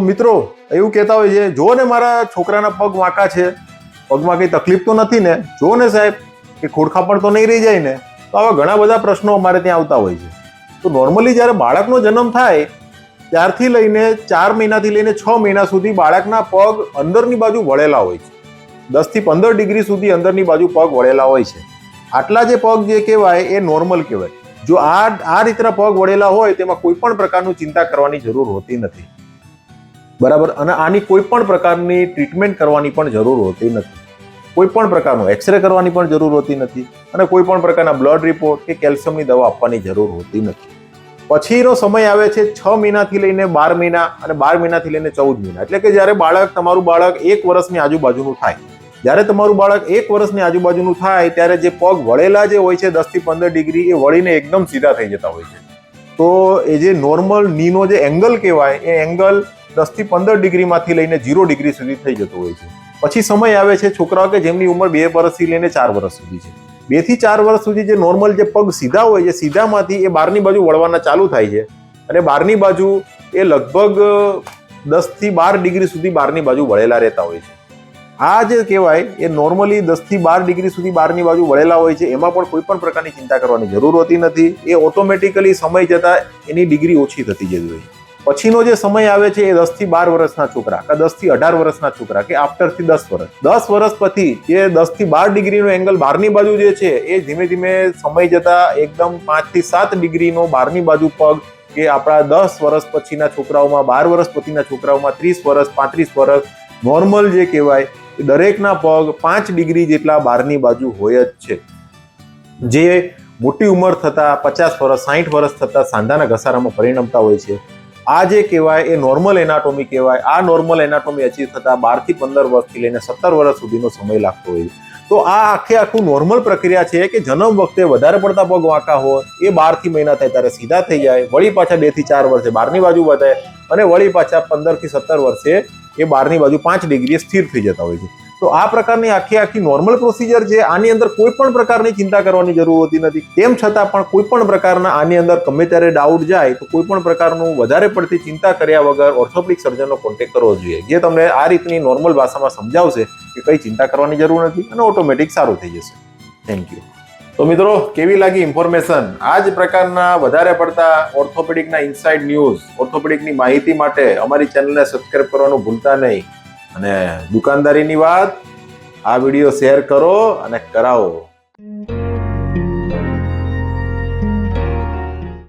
મિત્રો, એવું કહેતા હોય છે જો ને મારા છોકરાના પગ વાંકા છે. પગમાં કંઈ તકલીફ તો નથી ને? જો ને સાહેબ, કે ખોડખાપણ તો નહીં રહી જાય ને? તો આવા ઘણા બધા પ્રશ્નો અમારે ત્યાં આવતા હોય છે. તો નોર્મલી જ્યારે બાળકનો જન્મ થાય, ત્યારથી લઈને ચાર મહિનાથી લઈને છ મહિના સુધી બાળકના પગ અંદરની બાજુ વળેલા હોય છે. દસથી પંદર ડિગ્રી સુધી અંદરની બાજુ પગ વળેલા હોય છે. આટલા જે પગ જે કહેવાય, એ નોર્મલ કહેવાય. જો આ આ રીતના પગ વળેલા હોય, તેમાં કોઈ પણ પ્રકારનું ચિંતા કરવાની જરૂર હોતી નથી. બરાબર? અને આની કોઈ પણ પ્રકારની ટ્રીટમેન્ટ કરવાની પણ જરૂર હોતી નથી. કોઈ પણ પ્રકારનો એક્સરે કરવાની પણ જરૂર હોતી નથી અને કોઈ પણ પ્રકારના બ્લડ રિપોર્ટ કે કેલ્શિયમની દવા આપવાની જરૂર હોતી નથી. પછીનો સમય આવે છે છ મહિનાથી લઈને બાર મહિના અને બાર મહિનાથી લઈને ચૌદ મહિના. એટલે કે જ્યારે બાળક, તમારું બાળક એક વર્ષની આજુબાજુનું થાય. જ્યારે તમારું બાળક એક વર્ષની આજુબાજુનું થાય, ત્યારે જે પગ વળેલા જે હોય છે દસથી પંદર ડિગ્રી, એ વળીને એકદમ સીધા થઈ જતા હોય છે. તો એ જે નોર્મલ નીનો જે એંગલ કહેવાય, એ એંગલ દસથી પંદર ડિગ્રીમાંથી લઈને ઝીરો ડિગ્રી સુધી થઈ જતો હોય છે. પછી સમય આવે છે છોકરાઓ કે જેમની ઉંમર બે વર્ષથી લઈને ચાર વર્ષ સુધી છે. બેથી ચાર વર્ષ સુધી જે નોર્મલ જે પગ સીધા હોય છે, સીધામાંથી એ બહારની બાજુ વળવાના ચાલુ થાય છે અને બહારની બાજુ એ લગભગ દસથી બાર ડિગ્રી સુધી બહારની બાજુ વળેલા રહેતા હોય છે. આ જે કહેવાય એ નોર્મલી દસથી બાર ડિગ્રી સુધી બહારની બાજુ વળેલા હોય છે, એમાં પણ કોઈ પણ પ્રકારની ચિંતા કરવાની જરૂર હોતી નથી. એ ઓટોમેટિકલી સમય જતાં એની ડિગ્રી ઓછી થતી જતી હોય પછીનો જે સમય આવે છે એ દસથી બાર વર્ષના છોકરા કે દસથી અઢાર વર્ષના છોકરા કે આફ્ટરથી દસ વર્ષ. દસ વર્ષ પછી જે દસથી બાર ડિગ્રીનો એંગલ બહારની બાજુ જે છે એ ધીમે ધીમે સમય જતા એકદમ પાંચથી સાત ડિગ્રીનો બહારની બાજુ પગ કે આપણા દસ વર્ષ પછીના છોકરાઓમાં, બાર વર્ષ પછીના છોકરાઓમાં, ત્રીસ વર્ષ, પાંત્રીસ વર્ષ નોર્મલ જે કહેવાય એ દરેકના પગ પાંચ ડિગ્રી જેટલા બહારની બાજુ હોય જ છે. જે મોટી ઉંમર થતા, પચાસ વર્ષ સાહીઠ વર્ષ થતા સાંધાના ઘસારામાં પરિણમતા હોય છે. આ જે કહેવાય એ નોર્મલ એનાટોમી કહેવાય. આ નોર્મલ એનાટોમી અચીવ થતા બારથી પંદર વર્ષથી લઈને સત્તર વર્ષ સુધીનો સમય લાગતો હોય. છે તો આ આખે આખું નોર્મલ પ્રક્રિયા છે કે જન્મ વખતે વધારે પડતા પગ વાંકા હોય, એ બારથી મહિના થાય ત્યારે સીધા થઈ જાય, વળી પાછા બેથી ચાર વર્ષે બારની બાજુ વધે અને વળી પાછા પંદરથી સત્તર વર્ષે એ બારની બાજુ પાંચ ડિગ્રીએ સ્થિર થઈ જતા હોય છે. તો આ પ્રકારની આખી આખી નોર્મલ પ્રોસિજર છે આની અંદર કોઈ પણ પ્રકારની ચિંતા કરવાની જરૂર હોતી નથી. તેમ છતાં પણ કોઈ પણ પ્રકારના આની અંદર ગમે ત્યારે ડાઉટ જાય, તો કોઈ પણ પ્રકારનું વધારે પડતી ચિંતા કર્યા વગર ઓર્થોપેડિક સર્જનનો કોન્ટેક્ટ કરવો જોઈએ. જે તમને આ રીતની નોર્મલ ભાષામાં સમજાવશે કે કંઈ ચિંતા કરવાની જરૂર નથી અને ઓટોમેટિક સારું થઈ જશે. થેન્ક યુ તો મિત્રો, કેવી લાગી ઇન્ફોર્મેશન આ જ પ્રકારના વધારે પડતા ઓર્થોપેડિકના ઇનસાઇડ ન્યૂઝ ઓર્થોપેડિકની માહિતી માટે અમારી ચેનલને સબસ્ક્રાઇબ કરવાનું ભૂલતા નહીં. અને દુકાનદારીની વાત આ વીડિયો શેર કરો અને કરાવો.